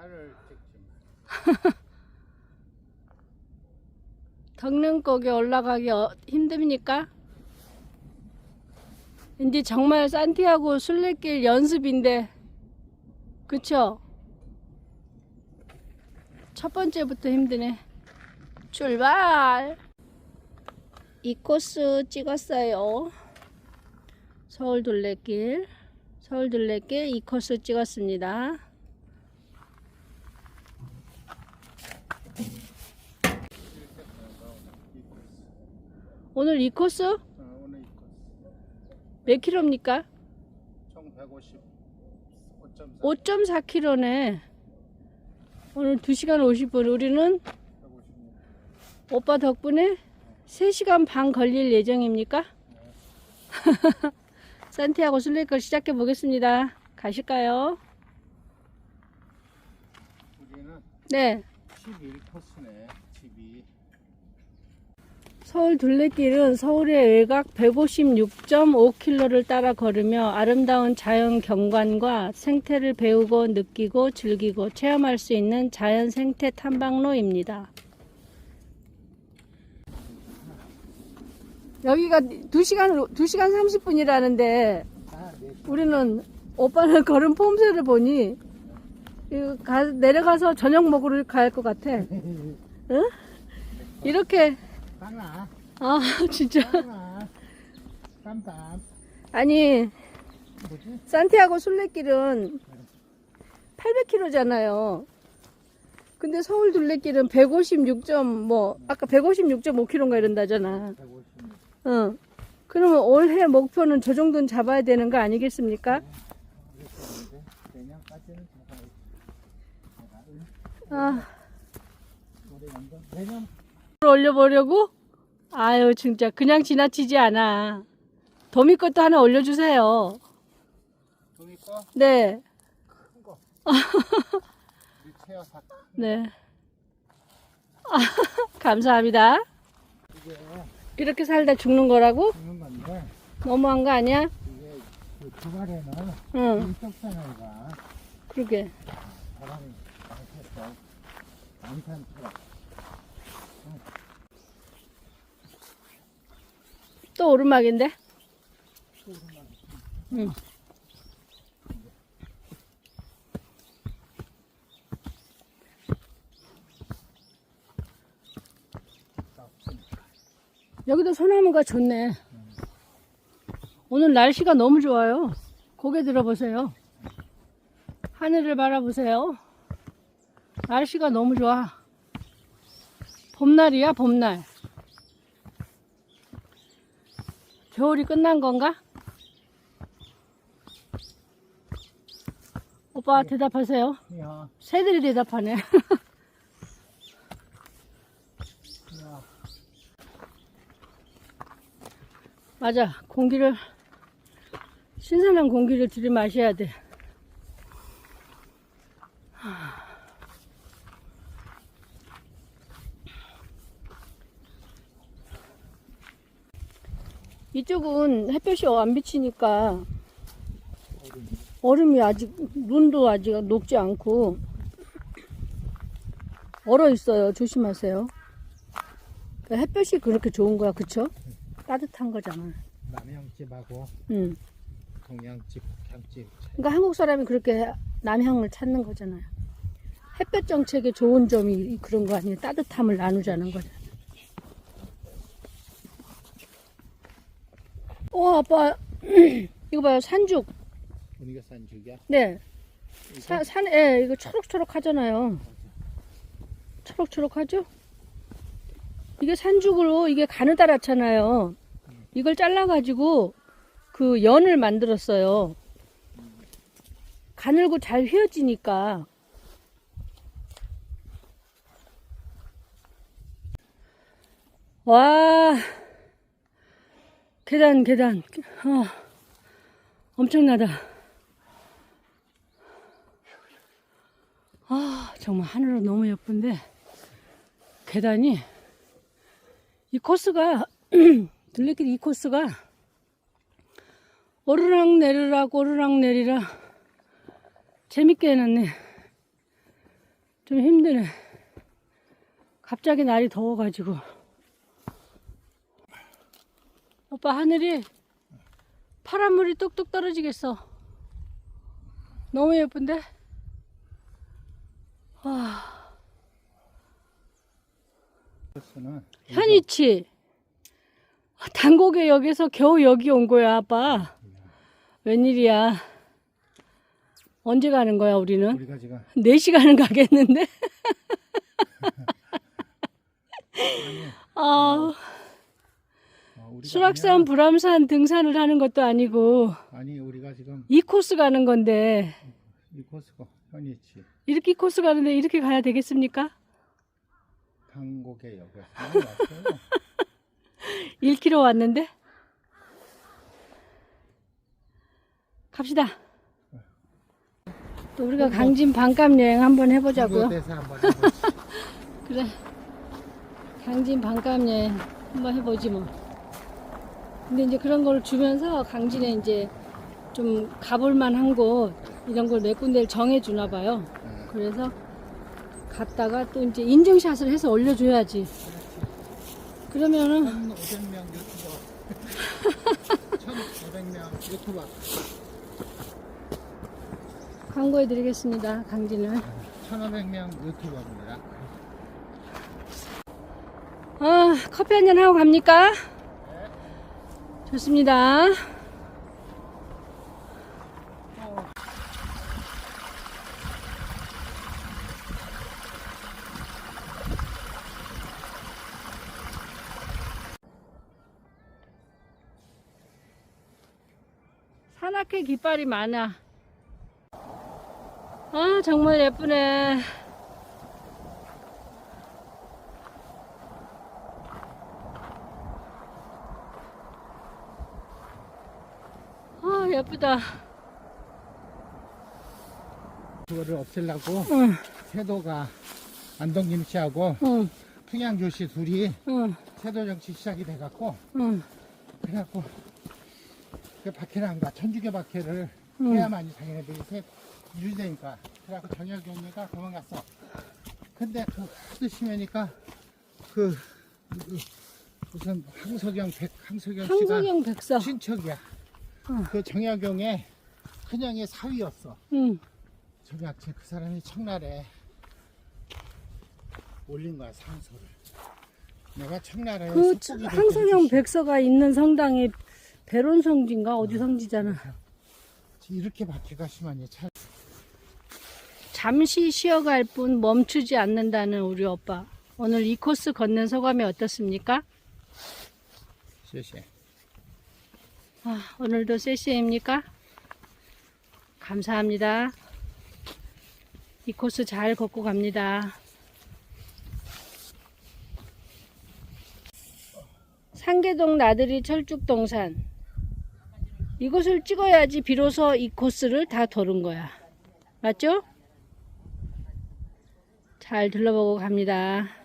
나를 찍지 마. 덕능곡에 올라가기 어- 힘듭니까? 이제 정말 산티아고 순례길 연습인데 그쵸? 첫 번째부터 힘드네 출발 이 코스 찍었어요 서울 둘레길 서울 둘레길 이 코스 찍었습니다 오늘 이 코스 어, 오늘 이 코스 몇 킬로입니까? 총 150. 5.4. 5.4km네. 오늘 2시간 50분. 우리는 150. 오빠 덕분에 3시간 반 걸릴 예정입니까? 산티아고 순례길 시작해 보겠습니다. 가실까요? 네. 11코스네. 12. 서울 둘레길은 서울의 외곽 156.5km를 따라 걸으며 아름다운 자연 경관과 생태를 배우고 느끼고 즐기고 체험할 수 있는 자연 생태 탐방로입니다. 여기가 2시간, 2시간 30분이라는데 아, 네. 우리는 오빠는 걸은 폼새를 보니 이거 가- 내려가서 저녁 먹으러 갈 것 같아. 응? 이렇게 빵아. 아 진짜. 땀땀. 아니 뭐지? 산티아고 순례길은 800km잖아요. 근데 서울 둘레길은 156 뭐 아까 156.5km인가 이런다잖아. 150. 응. 그러면 올해 목표는 저 정도는 잡아야 되는 거 아니겠습니까? 그랬었는데 내년까지는 잡아야지. 아, 올려보려고? 아유, 진짜 그냥 지나치지 않아. 도미 것도 하나 올려주세요. 네, 큰 거. 체어 사. 네. 아, 감사합니다. 이렇게 살다 죽는 거라고? 죽는 건데 너무한 거 아니야? 이게 그 주말에는 응, 이쪽 산에가 그러게. 바람이 많겠어. 안산처럼. 또 오르막인데? 응. 여기도 소나무가 좋네. 오늘 날씨가 너무 좋아요. 고개 들어보세요. 하늘을 바라보세요. 날씨가 너무 좋아. 봄날이야, 봄날. 겨울이 끝난 건가? 오빠 대답하세요. 야, 새들이 대답하네. 야. 맞아. 공기를 신선한 공기를 들이마셔야 돼. 이쪽은 햇볕이 안 비치니까 얼음이 아직 눈도 아직 녹지 않고 얼어 있어요. 조심하세요. 그 햇볕이 그렇게 좋은 거야, 그쵸? 따뜻한 거잖아. 남양집하고 응. 동양집, 북양집 그러니까 한국 사람이 그렇게 남향을 찾는 거잖아요. 햇볕 정책의 좋은 점이 그런 거 아니에요. 따뜻함을 나누자는 거죠. 어, 아빠, 이거 봐요. 산죽. 우리가 산 죽이야. 네. 사, 산에, 이거 초록초록 하잖아요. 초록초록 하죠? 이게 산죽으로, 이게 가느다랗잖아요. 이걸 잘라가지고, 그 연을 만들었어요. 가늘고 잘 휘어지니까. 와, 계단, 계단. 어, 엄청나다. 아, 정말 하늘은 너무 예쁜데, 계단이, 이 코스가, 둘레길 이 코스가, 오르락 내리락, 오르락 내리락, 재밌게 해놨네. 좀 힘드네. 갑자기 날이 더워가지고. 오빠 하늘이 파란 물이 뚝뚝 떨어지겠어. 너무 예쁜데? 와, 현이치. 단고개역에서 겨우 여기 온 거야, 아빠. 웬일이야. 언제 가는 거야, 우리는? 우리가 지금 4시간은 가겠는데? 아, 수락산, 불암산 등산을 하는 것도 아니고. 아니 우리가 지금 이 코스 가는 건데, 이 코스가 현이치 이렇게 코스 가는데 이렇게 가야 되겠습니까? 당곡의 역에서 왔어요. 1km 왔는데? 갑시다. 또 우리가 강진 반값 여행 한번 해보자고요. 한번. 그래. 강진 반값 여행 한번 해보지 뭐. 근데 이제 그런 걸 주면서 강진에 이제 좀 가볼 만한 곳 이런 걸 몇 군데를 정해 주나 봐요. 그래서 갔다가 또 이제 인증샷을 해서 올려줘야지. 그러면은 1,500명 유튜버 1,500명 유튜버 광고해 드리겠습니다. 강진을. 1,500명 유튜버입니다. 아, 커피 한 잔 하고 갑니까? 좋습니다. 산악회 깃발이 많아. 아, 정말 예쁘네. 아, 예쁘다. 그거를 없애려고 응, 세도가 안동김 씨하고 응, 풍양조 씨 둘이 응, 세도 정치 시작이 돼갖고 응. 그래갖고 그 박해랑과 천주교 박해를 응. 해야만이 자기네들이 세- 유지되니까 그래갖고 정혁 경리가 도망갔어. 근데 그 하도 심하니까 그, 그 무슨 황석영 백 황석영 씨가 황석영 백서. 친척이야. 응. 그 정약용의 큰형의 사위였어. 응. 정약제 그 사람이 청날에 올린 거야 상소를. 내가 청날에 그 됐듯이 백서가 있는 성당이 배론 성지인가 어디 성지잖아. 이렇게 박해가 심하니 참 잠시 쉬어갈 뿐 멈추지 않는다는 우리 오빠. 오늘 이 코스 걷는 소감이 어떻습니까? 쎄쎄. 아, 오늘도 세시입니까? 감사합니다. 이 코스 잘 걷고 갑니다. 상계동 나들이 철쭉동산. 이곳을 찍어야지 비로소 이 코스를 다 도는 거야. 맞죠? 잘 둘러보고 갑니다.